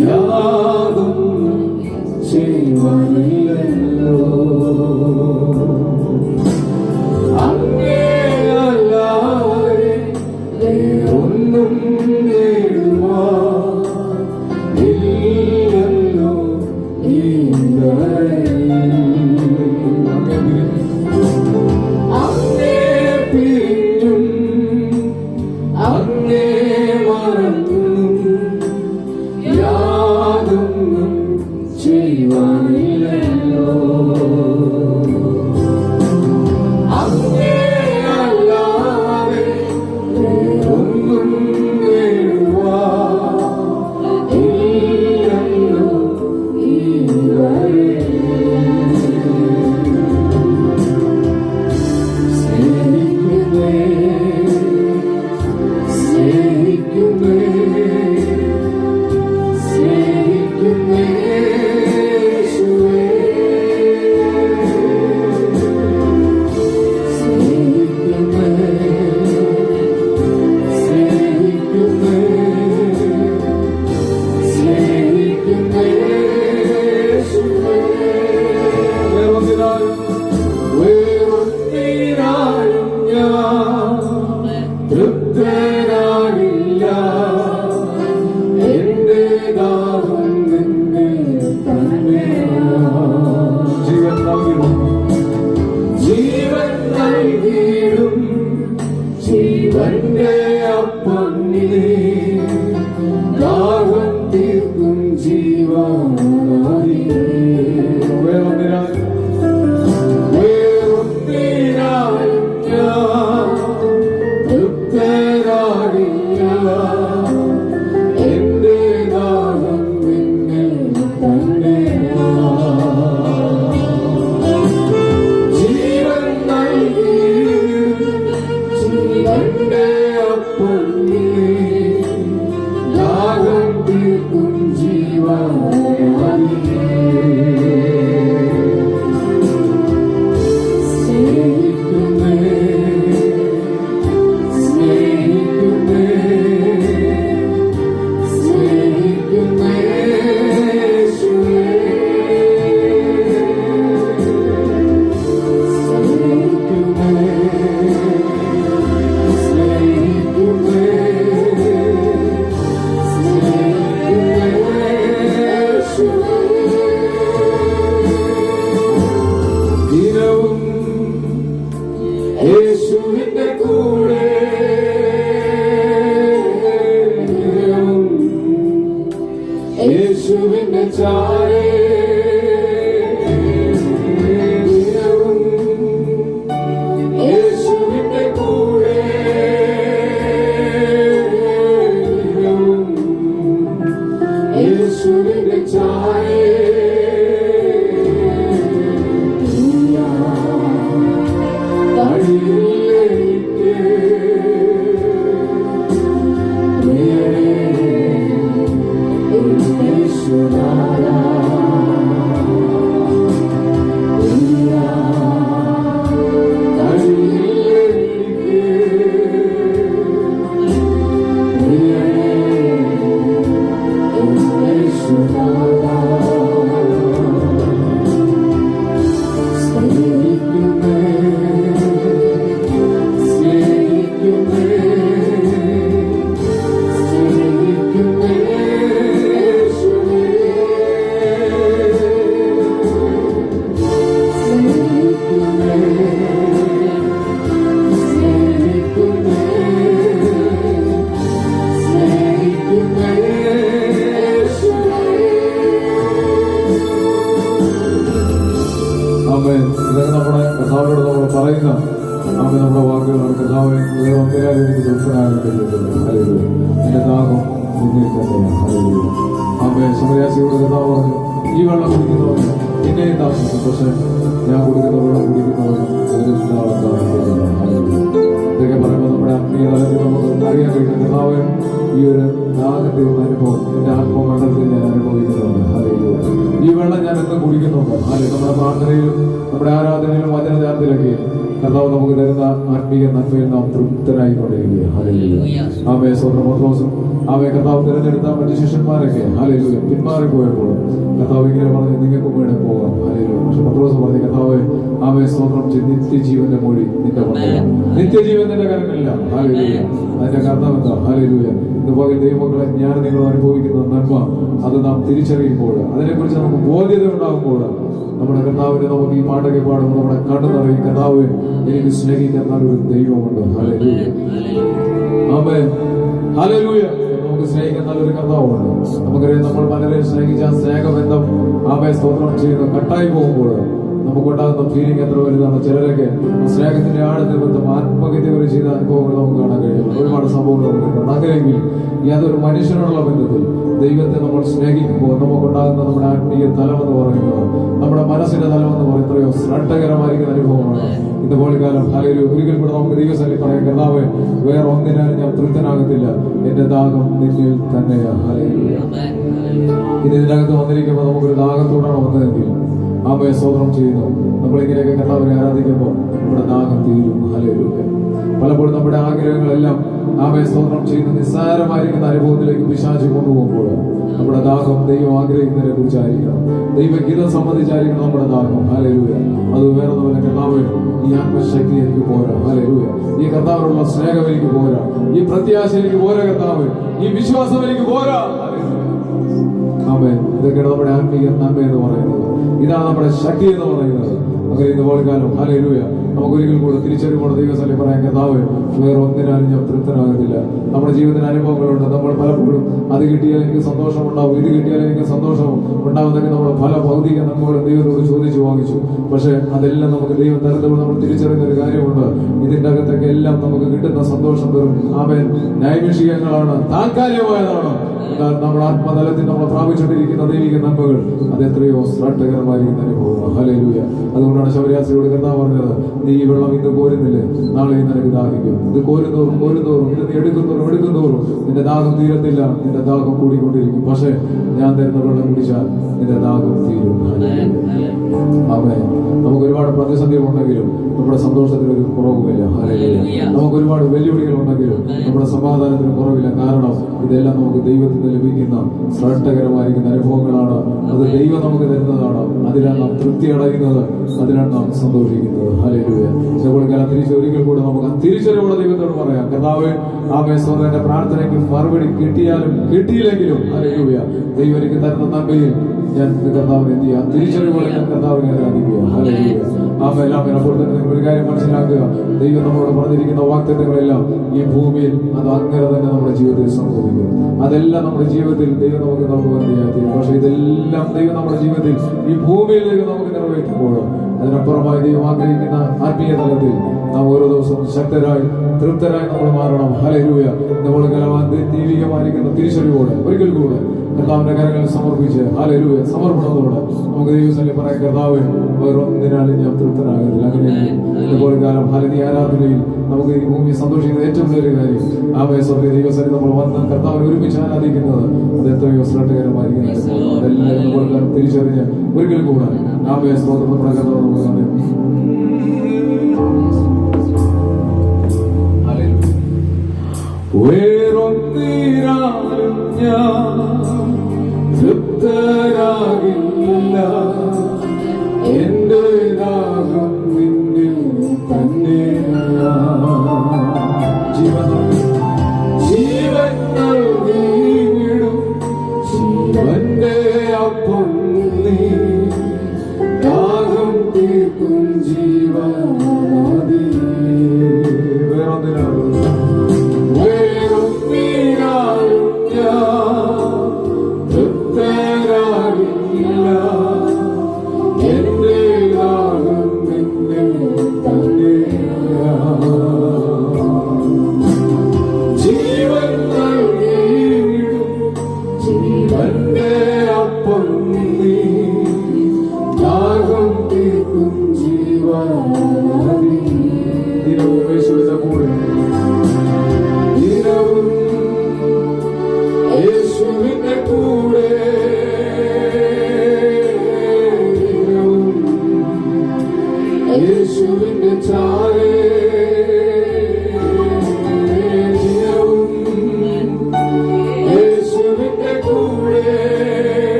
യാതും ചെയ്യുവാനില്ലല്ലോ. അങ്ങേയല്ലാതെ ഒന്നും നേടുവാല്ലോ അങ്ങേ പിന്നും അങ്ങേ മരണം ജീവൻ നൽകിടും. ജീവൻ നൽകിടും. ജീവന്റെ അപ്പന്നീ ദാഹം തീർക്കും ജീവനാരി വേറൊന്നിനാൽ വേറൊന്നിനാൽ തൃപ്തരാകില്ല. ആമേ നമ്മുടെ വാക്കുകൾ ഒന്നിനാലും എനിക്ക് തൃപ്തനാകാൻ ഹല്ലേലൂയ. എന്റെ ദാഹം അമ്മേ സമയാസിയോട് കർത്താവ് പറഞ്ഞു ഈ വെള്ളം കുടിക്കുന്നവർ എന്നെ ദാഹിക്കും പക്ഷേ ഞാൻ കൊടുക്കുന്ന വെള്ളം കുടിക്കുന്നവർ ഇതൊക്കെ പറയുമ്പോൾ നമ്മുടെ ആത്മീയ തലത്തിൽ നമുക്ക് അറിയാൻ കഴിയും കഥാവ് ഈ ഒരു ദാഹത്തെ അനുഭവം എന്റെ ആത്മമണ്ഡലത്തിൽ ഞാൻ അനുഭവിക്കുന്നുണ്ട്. ഹല്ലേലൂയ. ഈ വെള്ളം ഞാൻ എന്നും കുടിക്കുന്നുണ്ട്. അല്ലെ നമ്മുടെ പ്രാർത്ഥനയിലും നമ്മുടെ ആരാധനയിലും വചനധ്യാനത്തിലൊക്കെ കർത്താവ് നമുക്ക് തരുന്ന ആത്മീയ നന്മയിൽ നാം തൃപ്തനായിക്കൊണ്ടിരിക്കുക ഹല്ലേലൂയ ആമേ സ്വർണ ആമേ കർത്താവ് തിരഞ്ഞെടുത്ത മറ്റു ശിഷ്യന്മാരൊക്കെ. പിന്മാറി പിന്മാറിപ്പോയപ്പോൾ കർത്താവ് ഇങ്ങനെ പറഞ്ഞു നിങ്ങൾക്ക് വേണേ പോകാം. ഹാലേലൂയ പക്ഷെ പത്രോസ് പറഞ്ഞു കർത്താവ് ആമേ സ്തോത്രം നിത്യജീവന്റെ മൊഴി നിന്റെ പക്കലാണ് നിത്യജീവൻ നിന്റെ കരങ്ങളില്ല ഹാലേലൂയ അതിന്റെ കർത്താവ് എന്താ? ഹാലേലൂയ ഇതുപോലെ ദൈവമക്കളെ ഞാൻ നിങ്ങൾ അനുഭവിക്കുന്ന നന്മ. അത് നാം തിരിച്ചറിയുമ്പോൾ അതിനെക്കുറിച്ച് നമുക്ക് ബോധ്യത ഉണ്ടാകുമ്പോൾ നമ്മുടെ കർത്താവിനെ നമുക്ക് ഈ പാട്ടൊക്കെ പാടുമ്പോൾ നമ്മുടെ കണ്ണു നിറയും കർത്താവ് എനിക്ക് സ്നേഹിക്കുന്ന ഒരു ദൈവമുണ്ട്. നമുക്ക് സ്നേഹിക്കുന്ന ഒരു കർത്താവുണ്ട് നമുക്കറിയാം നമ്മൾ പലരെയും സ്നേഹിച്ച ആ സ്നേഹബന്ധം ആമേ സ്തോത്രം ചെയ്യുന്ന കട്ടായി പോകുമ്പോൾ ഫീലിംഗ് എത്ര വലുതാണ്. ചിലരൊക്കെ സ്നേഹത്തിന്റെ ആഴത്തിൽ ബന്ധം ആത്മഹത്യ വരെ ചെയ്ത അനുഭവങ്ങൾ നമുക്ക് കാണാൻ കഴിയും. ഒരുപാട് സംഭവങ്ങൾ നമുക്കുണ്ട് അങ്ങനെയെങ്കിൽ യാതൊരു മനുഷ്യനോടുള്ള ബന്ധത്തിൽ ദൈവത്തെ നമ്മൾ സ്നേഹിക്കുമ്പോൾ നമുക്കുണ്ടാകുന്ന നമ്മുടെ ആത്മീയ തലമെന്ന് പറയുന്നത് നമ്മുടെ മനസ്സിന്റെ തലമെന്ന് പറയുന്നത് എത്രയോ ശ്രദ്ധകരമായിരിക്കുന്ന അനുഭവമാണ്. ഇന്ന് പോളിക്കാലം ഹലയിൽ ഒരിക്കൽ കൂടെ നമുക്ക് ദൈവസ്ഥലി പറയാം. കർത്താവ് വേറെ ഒന്നിനാലും ഞാൻ തൃപ്തനാകത്തില്ല. എന്റെ ദാഹം നിന്നിൽ തന്നെയാണ് ഇത് ഇതിനകത്ത് വന്നിരിക്കുമ്പോൾ നമുക്കൊരു ദാഹത്തോടാണ് വന്നതെങ്കിൽ ആമയെ സ്വതന്ത്രം ചെയ്യുന്നു. നമ്മളിങ്ങനെയൊക്കെ കർത്താവിനെ ആരാധിക്കുമ്പോൾ നമ്മുടെ ദാഹം തീരും. ഹലയിലൂടെ പലപ്പോഴും നമ്മുടെ ആഗ്രഹങ്ങളെല്ലാം ആമയെ സ്തോത്രം ചെയ്യുന്ന നിസ്സാരമായിരിക്കുന്ന അനുഭവത്തിലേക്ക് പിശാചി കൊണ്ടുപോകുമ്പോൾ നമ്മുടെ ദാഹം ദൈവം ആഗ്രഹിക്കുന്നതിനെ കുറിച്ചായിരിക്കണം. ദൈവഗീതം സംബന്ധിച്ചായിരിക്കണം നമ്മുടെ ദാഹം. ഹലയിലൂയ അത് വേറെ പോലെ കർത്താവ് ഈ ആത്മശക്തി എനിക്ക് പോരാ. ഹലയിലൂയ ഈ കർത്താവിനുള്ള സ്നേഹം എനിക്ക് പോരാ. ഈ പ്രത്യാശ എനിക്ക് പോരാ കർത്താവ്. ഈ വിശ്വാസം എനിക്ക് പോരാ. ഇതൊക്കെയാണ് നമ്മുടെ ആത്മീയ നന്മ എന്ന് പറയുന്നത്. ഇതാണ് നമ്മുടെ ശക്തി എന്ന് പറയുന്നത്. ഇതുപോലെ കാലം ഹലയിലൂയ നമുക്ക് ഒരിക്കൽ കൂടെ തിരിച്ചറിവുള്ള ദൈവസ്ഥലം പറയാൻ കർത്താവ് വേറെ ഒന്നിനാലും ഞാൻ തൃപ്തനാകുന്നില്ല. നമ്മുടെ ജീവിതത്തിന് അനുഭവങ്ങളുണ്ട്. നമ്മൾ പലപ്പോഴും അത് കിട്ടിയാൽ എനിക്ക് സന്തോഷം ഉണ്ടാവും ഇത് കിട്ടിയാൽ എനിക്ക് സന്തോഷം ഉണ്ടാവുന്നതൊക്കെ നമ്മൾ പല ഭൗതിക നമ്മളും ദൈവത്തോട് ചോദിച്ചു വാങ്ങിച്ചു. പക്ഷേ അതെല്ലാം നമുക്ക് ദൈവം തരുന്നപ്പോൾ നമ്മൾ തിരിച്ചറിയുന്ന ഒരു കാര്യമുണ്ട്. ഇതിന്റെ അകത്തൊക്കെ എല്ലാം നമുക്ക് കിട്ടുന്ന സന്തോഷം വെറും. ആമേൻ. നൈമിഷികങ്ങളാണ് താൽക്കാലികമായതാണ്. നമ്മുടെ ആത്മതലത്തിൽ നമ്മൾ പ്രാപിച്ചിട്ടിരിക്കുന്ന ദൈവിക നന്മകൾ അത് എത്രയോ ശ്രദ്ധകരമായിരിക്കുന്ന അനുഭവമാണ് ഹലയിലൂയ അതുകൊണ്ടാണ് ശബരിയാസിയോട് കർത്താവ് പറഞ്ഞത് നീ ഈ വെള്ളം ഇന്ന് കോരുന്നില്ലേ? നാളെ നിനക്ക് ദാഹിക്കും. ഇത് കോരുന്തോറും കോരുന്തോറും ഇത് നീ എടുക്കുന്നോറും എടുക്കുന്നോറും നിന്റെ ദാഹം തീരത്തില്ല നിന്റെ ദാഹം കൂടിക്കൊണ്ടിരിക്കും. പക്ഷേ ഞാൻ തരുന്ന വെള്ളം കുടിച്ചാൽ നിന്റെ ദാഹം തീരും. ആമേ നമുക്ക് ഒരുപാട് പ്രതിസന്ധികൾ ഉണ്ടെങ്കിലും നമ്മുടെ സന്തോഷത്തിന് ഒരു കുറവുമില്ല. നമുക്ക് ഒരുപാട് വെല്ലുവിളികൾ ഉണ്ടെങ്കിലും നമ്മുടെ സമാധാനത്തിന് കുറവില്ല. കാരണം ഇതെല്ലാം നമുക്ക് ദൈവത്തിൽ നിന്ന് ലഭിക്കുന്ന ശ്രേഷ്ഠകരമായിരിക്കുന്ന അനുഭവങ്ങളാണ്. അത് ദൈവം നമുക്ക് തരുന്നതാണ്. അതിലാണ് നാം തൃപ്തി അടയുന്നത് അതിലാണ് നാം സന്തോഷിക്കുന്നത്. ഹല്ലേലൂയ. ഇതുപോലെ കാലം തിരിച്ച് ഒരിക്കൽ കൂടെ നമുക്ക് ആ തിരിച്ചറിവുള്ള ദൈവത്തോട് പറയാം. കർത്താവ് ആമേ സോദരന്റെ പ്രാർത്ഥനയ്ക്ക് മറുപടി കിട്ടിയാലും കിട്ടിയില്ലെങ്കിലും ഹലേലൂയ ദൈവം എനിക്ക് തരുന്ന നന്മയിൽ ഞാൻ കർത്താവിനെ എന്ത് ചെയ്യാം? തിരിച്ചറിവുകളെ ഞാൻ കർത്താവിനെ ആരാധിക്കുക. ഹല്ലേലൂയ. ആമേൻ അപ്പോൾ തന്നെ നിങ്ങൾ ഒരു കാര്യം മനസ്സിലാക്കുക. ദൈവം നമ്മളോട് പറഞ്ഞിരിക്കുന്ന വാക്തത്വങ്ങളെല്ലാം ഈ ഭൂമിയിൽ അത് അങ്ങനെ തന്നെ നമ്മുടെ ജീവിതത്തിൽ സംഭവിക്കും. അതെല്ലാം നമ്മുടെ ജീവിതത്തിൽ ദൈവം നമുക്ക് നമുക്ക് പക്ഷെ ഇതെല്ലാം ദൈവം നമ്മുടെ ജീവിതത്തിൽ ഈ ഭൂമിയിൽ ദൈവം നമുക്ക് നിറവേറ്റുമ്പോഴോ അതിനപ്പുറമായി ദൈവം ആഗ്രഹിക്കുന്ന ആത്മീയ തലത്തിൽ നാം ഓരോ ദിവസവും ശക്തരായി തൃപ്തരായി നമ്മൾ മാറണം. ഹലരൂയ നമ്മൾ കലവാൻ ദൈവികമായിരിക്കുന്ന തിരിച്ചറിവോടെ ഒരിക്കൽ കൂടെ കർത്താവിന്റെ കാര്യങ്ങൾ സമർപ്പിച്ച് ഹാലരൂയ സമർപ്പണത്തോടെ നമുക്ക് ദൈവസ്ഥലം പറയാൻ കർത്താവ് വേറൊന്നിനാലും ഞാൻ തൃപ്തരാകുന്നില്ല അങ്ങനെ ഇതുപോലെ കാലം ഹലനി ആരാധനയിൽ നമുക്ക് ഈ ഭൂമി സന്തോഷിക്കുന്ന ഏറ്റവും വലിയൊരു കാര്യം ആ വയസ്സോടെ ദൈവസ്ഥലം നമ്മൾ വന്ന് കർത്താവിനെ ഒരുമിച്ച് ആരാധിക്കുന്നത് അത് എത്രയോ ശ്രദ്ധകരമായിരിക്കുന്നത്. അതെല്ലാം ഇതുപോലെ കാലം തിരിച്ചറിഞ്ഞ് ഒരിക്കൽ കൂടെ ആ വയസ്സോടെ നമ്മുടെ കർത്താവ് നമുക്ക് കാണാം വേറൊന്നിനാലും ഞാൻ തൃപ്തരാകില്ല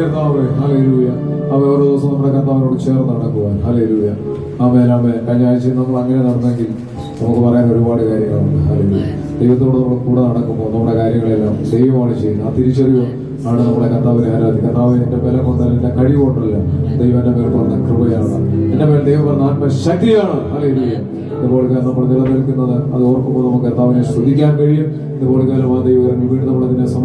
കർത്താവേ, ഹല്ലേലൂയ. അവ ഓരോ ദിവസം നമ്മുടെ കർത്താവിനോട് ചേർന്ന് നടക്കുവാൻ. ഹല്ലേലൂയ. Amen amen. കഴിഞ്ഞ ആഴ്ച നമ്മൾ അങ്ങനെ നടന്നെങ്കിൽ നമുക്ക് പറയാൻ ഒരുപാട് കാര്യങ്ങളുണ്ട്. ഹല്ലേലൂയ. ദൈവത്തോട് നമ്മൾ കൂടെ നടക്കുമ്പോൾ നമ്മുടെ കാര്യങ്ങളെല്ലാം ദൈവമാണ് ചെയ്യുന്നത്. ആ തിരിച്ചറിവ് ആണ് നമ്മുടെ കർത്താവിനെ ആരാധി കർത്താവ് എന്റെ ബലം കൊണ്ടല്ല എന്റെ കഴിവ് കൊണ്ടല്ല. ദൈവം എന്റെ മേൽ പറഞ്ഞ കൃപയാണ്. എന്റെ മേൽ ദൈവം പറഞ്ഞ ആത്മശക്തിയാണ്. ഹല്ലേലൂയ. ഇതുപോലെ നമ്മൾ നിലനിൽക്കുന്നത് അത് ഓർക്കുമ്പോൾ നമുക്ക് കർത്താവിനെ ശ്രദ്ധിക്കാൻ കഴിയും. ഇതുപോലെ കാലം ആ ദൈവം വീണ്ടും നമ്മളതിനെ